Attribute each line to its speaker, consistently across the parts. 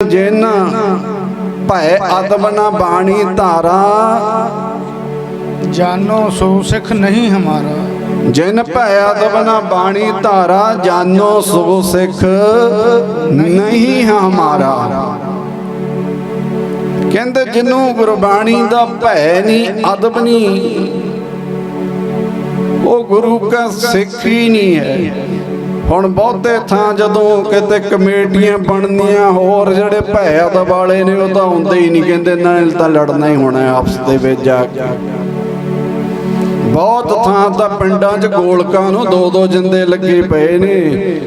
Speaker 1: ਜਿਨ ਭੈ ਅਦਬ ਨਾ ਬਾਣੀ ਧਾਰਾ
Speaker 2: ਜਾਨੋ ਸੋ ਸਿੱਖ ਨਹੀਂ ਹਮਾਰਾ।
Speaker 1: ਜਿਨ ਭੈ ਅਦਬ ਨਾ ਬਾਣੀ ਧਾਰਾ ਜਾਨੋ ਸੋ ਸਿੱਖ ਨਹੀਂ ਹਮਾਰਾ। ਕਹਿੰਦੇ ਜਿਹਨੂੰ ਗੁਰਬਾਣੀ ਦਾ ਭੈ ਨਹੀਂ ਅਦਬ ਨਹੀਂ ਉਹ ਗੁਰੂ ਕਾ ਸਿੱਖ ਹੀ ਨਹੀਂ ਹੈ। ਹੁਣ ਬਹੁਤੇ ਥਾਂ ਜਦੋਂ ਕਿਤੇ ਕਮੇਟੀਆਂ ਬਣਦੀਆਂ ਹੋਰ ਜਿਹੜੇ ਭੈ ਵਾਲੇ ਨੇ ਉਹ ਤਾਂ ਹੁੰਦੇ ਹੀ ਨਹੀਂ ਕਹਿੰਦੇ, ਨਾਲ ਤਾਂ ਲੜਨਾ ਹੀ ਹੋਣਾ ਆਪਸ ਦੇ ਵਿੱਚ ਜਾ ਕੇ। ਬਹੁਤ ਥਾਂ ਤਾਂ ਪਿੰਡਾਂ 'ਚ ਗੋਲਕਾਂ ਨੂੰ ਦੋ ਦੋ ਜਿੰਦੇ ਲੱਗੇ ਪਏ ਨੇ।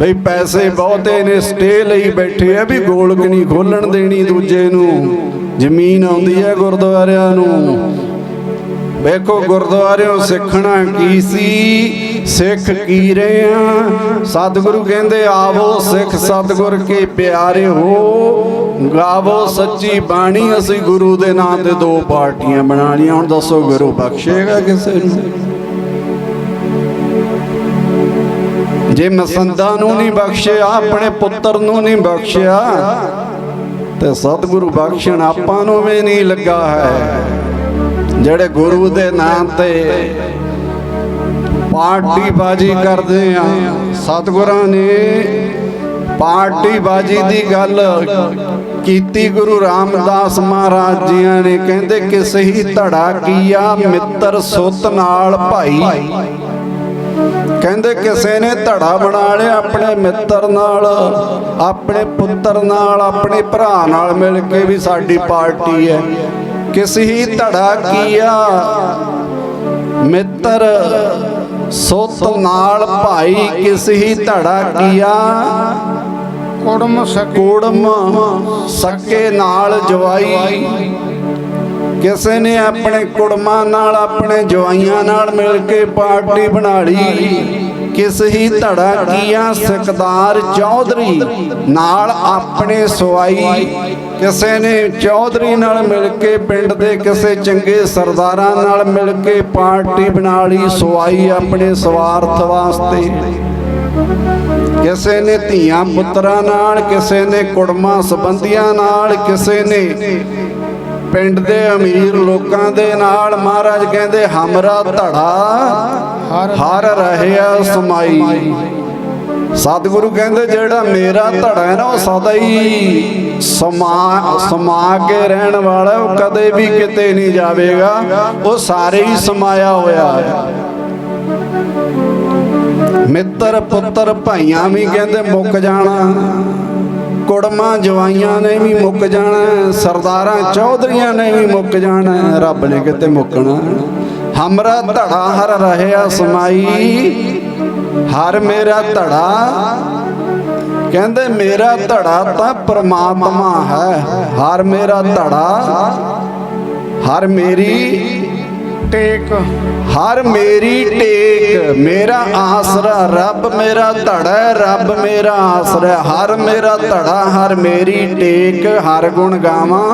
Speaker 1: ਬਈ ਪੈਸੇ ਬਹੁਤੇ ਨੇ, ਸਟੇ ਲਈ ਬੈਠੇ ਆ ਵੀ ਗੋਲਕ ਨਹੀਂ ਖੋਲਣ ਦੇਣੀ ਦੂਜੇ ਨੂੰ। ਜ਼ਮੀਨ ਆਉਂਦੀ ਹੈ ਗੁਰਦੁਆਰਿਆਂ ਨੂੰ। ਵੇਖੋ ਗੁਰਦੁਆਰਿਓਂ ਸਿੱਖਣਾ ਕੀ ਸੀ? ਸਿੱਖ ਕੀ ਰਹੇ ਆ। ਸਤਿਗੁਰੂ ਕਹਿੰਦੇ, ਆਵੋ ਸਿੱਖ ਸਤਿਗੁਰ ਕੇ ਪਿਆਰੇ ਹੋ ਗਾਵੋ ਸੱਚੀ ਬਾਣੀ। ਅਸੀਂ ਗੁਰੂ ਦੇ ਨਾਂ ਤੇ ਦੋ ਪਾਰਟੀਆਂ ਬਣਾ ਲਈਆਂ। ਹੁਣ ਦੱਸੋ ਗੁਰੂ ਬਖਸ਼ੇਗਾ ਕਿਸੇ ਨੂੰ? ਜੇ ਮਸੰਦਾਂ ਨੂੰ ਨਹੀਂ ਬਖਸ਼ਿਆ, ਆਪਣੇ ਪੁੱਤਰ ਨੂੰ ਨਹੀਂ ਬਖਸ਼ਿਆ, ਤੇ ਸਤਿਗੁਰੂ ਬਖਸ਼ਣ ਆਪਾਂ ਨੂੰ ਵੀ ਨਹੀਂ ਲੱਗਾ ਹੈ। ਜਿਹੜੇ ਗੁਰੂ ਦੇ ਨਾਂ ਤੇ ਪਾਰਟੀ ਬਾਜੀ ਕਰਦੇ ਆ। ਸਤਿਗੁਰਾਂ ਨੇ ਪਾਰਟੀ ਬਾਜੀ ਦੀ ਗੱਲ ਕੀਤੀ। ਗੁਰੂ ਰਾਮਦਾਸ ਮਹਾਰਾਜ ਜੀਆਂ ਨੇ ਕਹਿੰਦੇ, ਕਿਸੇ ਹੀ ਧੜਾ ਕੀਆ ਮਿੱਤਰ ਸੁੱਤ ਨਾਲ ਭਾਈ? ਕਹਿੰਦੇ, ਕਿਸੇ ਨੇ ਧੜਾ ਬਣਾ ਲਿਆ ਆਪਣੇ ਮਿੱਤਰ ਨਾਲ, ਆਪਣੇ ਪੁੱਤਰ ਨਾਲ, ਆਪਣੇ ਭਰਾ ਨਾਲ ਮਿਲ ਕੇ ਵੀ ਸਾਡੀ ਪਾਰਟੀ ਹੈ। ਕਿਸੇ ਹੀ ਧੜਾ ਕੀਆ ਮਿੱਤਰ ਸੁੱਤ ਨਾਲ ਭਾਈ ਕਿਸ ਹੀ ਧੜਾ ਕੀਆ?
Speaker 2: ਕੁੜਮ ਸਕੇ
Speaker 1: ਕੋੜਮ ਸੱਕੇ ਨਾਲ ਜਵਾਈ। ਕਿਸੇ ਨੇ ਆਪਣੇ ਕੁੜਮਾਂ ਨਾਲ ਆਪਣੇ ਜਵਾਈਆਂ ਨਾਲ ਮਿਲ ਕੇ ਪਾਰਟੀ ਬਣਾ ਲਈ ਕਿਸ ਹੀ ਧੜਾ ਕੀਆ ਸਿਕਦਾਰ ਚੌਧਰੀ ਨਾਲ ਆਪਣੇ ਸਵਾਈ ਕਿਸੇ ਨੇ ਚੌਧਰੀ ਨਾਲ ਮਿਲ ਕੇ ਪਿੰਡ ਦੇ ਕਿਸੇ ਚੰਗੇ ਸਰਦਾਰਾਂ ਨਾਲ ਮਿਲ ਕੇ ਪਾਰਟੀ ਬਣਾ ਲਈ, ਸਵਾਈ ਆਪਣੇ ਸਵਾਰਥ ਵਾਸਤੇ। ਕਿਸੇ ਨੇ ਧੀਆਂ ਪੁੱਤਰਾਂ ਨਾਲ, ਕਿਸੇ ਨੇ ਕੁੜਮਾਂ ਸੰਬੰਧੀਆਂ ਨਾਲ, ਕਿਸੇ ਨੇ ਪਿੰਡ ਦੇ ਅਮੀਰ ਲੋਕਾਂ ਦੇ ਨਾਲ ਮਹਾਰਾਜ ਕਹਿੰਦੇ, ਹਮਰਾ ਧੜਾ ਹਰ ਰਹਿਆ ਸਮਾਈ। ਸਤਿਗੁਰੂ ਕਹਿੰਦੇ, ਜਿਹੜਾ ਮੇਰਾ ਧੜਾ ਹੈ ਨਾ, ਉਹ ਸਦਾ ਹੀ ਸਮਾ ਸਮਾ ਕੇ ਰਹਿਣ ਵਾਲਾ ਉਹ ਕਦੇ ਵੀ ਕਿਤੇ ਨਹੀਂ ਜਾਵੇਗਾ। ਉਹ ਸਾਰੇ ਹੀ ਸਮਾਇਆ ਹੋਇਆ ਹੈ। ਮਿੱਤਰ ਪੁੱਤਰ ਭਾਈਆਂ ਵੀ ਕਹਿੰਦੇ, ਮੁੱਕ ਜਾਣਾ। ਕੁੜਮਾਂ ਜਵਾਈਆਂ ਨੇ ਵੀ ਮੁੱਕ ਜਾਣਾ, ਸਰਦਾਰਾਂ ਚੌਧਰੀਆਂ ਨੇ ਵੀ ਮੁੱਕ ਜਾਣਾ, ਰੱਬ ਨੇ ਕਿਤੇ ਮੁੱਕਣਾ। ਹਮਰਾ ਧੜਾ ਹਰ ਰਹਿਆ ਸਮਾਈ, ਹਰ ਮੇਰਾ ਧੜਾ। ਕਹਿੰਦੇ ਮੇਰਾ ਧੜਾ ਤਾਂ ਪਰਮਾਤਮਾ ਹੈ, ਹਰ ਮੇਰਾ ਧੜਾ, ਹਰ ਮੇਰੀ
Speaker 2: ਟੇਕ
Speaker 1: ਹਰ ਮੇਰੀ ਟੇਕ ਮੇਰਾ ਆਸਰਾ ਰੱਬ ਮੇਰਾ ਧੜਾ ਰੱਬ ਮੇਰਾ ਆਸਰਾ। ਹਰ ਮੇਰਾ ਧੜਾ ਹਰ ਮੇਰੀ ਟੇਕ ਹਰ ਗੁਣ ਗਾਵਾਂ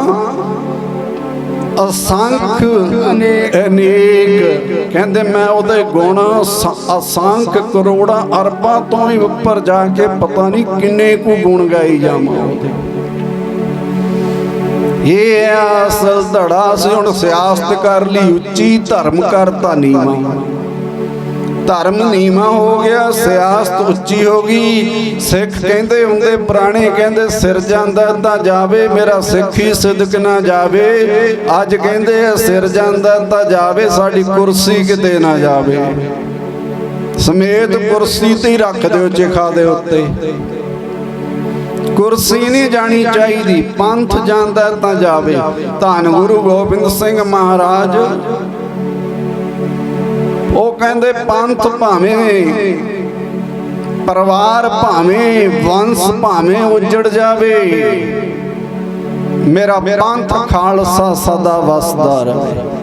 Speaker 1: ਅਸੰਖ
Speaker 2: ਅਨੇਕ।
Speaker 1: ਕਹਿੰਦੇ ਮੈਂ ਉਹਦੇ ਗੁਣ ਅਸੰਖ ਕਰੋੜਾਂ ਅਰਬਾਂ ਤੋਂ ਵੀ ਉੱਪਰ ਜਾ ਕੇ ਪਤਾ ਨਹੀਂ ਕਿੰਨੇ ਕੁ ਗੁਣ ਗਾਈ ਜਾਵਾਂ ਉਹਦੇ ਇਹ ਆ ਧੜਾ ਸੀ, ਹੁਣ ਸਿਆਸਤ ਕਰ ਲਈ, ਉੱਚੀ ਧਰਮ ਕਰਤਾ ਨੀਵਾ। ਧਰਮ ਨੀਵਾ ਹੋ ਗਿਆ, ਸਿਆਸਤ ਉੱਚੀ ਹੋ ਗਈ। ਸਿੱਖ ਕਹਿੰਦੇ ਹੁੰਦੇ, ਪੁਰਾਣੇ ਕਹਿੰਦੇ, ਸਿਰ ਜਾਂਦਾ ਤਾਂ ਜਾਵੇ, ਮੇਰਾ ਸਿੱਖੀ ਸਿਦਕ ਨਾ ਜਾਵੇ। ਅੱਜ ਕਹਿੰਦੇ ਆ ਸਿਰ ਜਾਂਦਾ ਤਾਂ ਜਾਵੇ, ਸਾਡੀ ਕੁਰਸੀ ਕਿਤੇ ਨਾ ਜਾਵੇ। ਸਮੇਤ ਕੁਰਸੀ ਤੇ ਹੀ ਰੱਖ ਦਿਓ, ਚਿਖਾ ਦੇ ਉੱਤੇ। ਕੁਰਸੀ ਨਹੀਂ ਜਾਣੀ ਚਾਹੀਦੀ, ਪੰਥ ਜਾਂਦਾ ਤਾਂ ਜਾਵੇ। ਧੰਨ ਗੁਰੂ ਗੋਬਿੰਦ ਸਿੰਘ ਮਹਾਰਾਜ। ਉਹ ਕਹਿੰਦੇ, ਪੰਥ ਭਾਵੇਂ ਪਰਿਵਾਰ ਭਾਵੇਂ ਵੰਸ਼ ਭਾਵੇਂ ਉਜੜ ਜਾਵੇ, ਮੇਰਾ ਪੰਥ ਖਾਲਸਾ ਸਦਾ ਵਸਦਾ ਰਹੇ।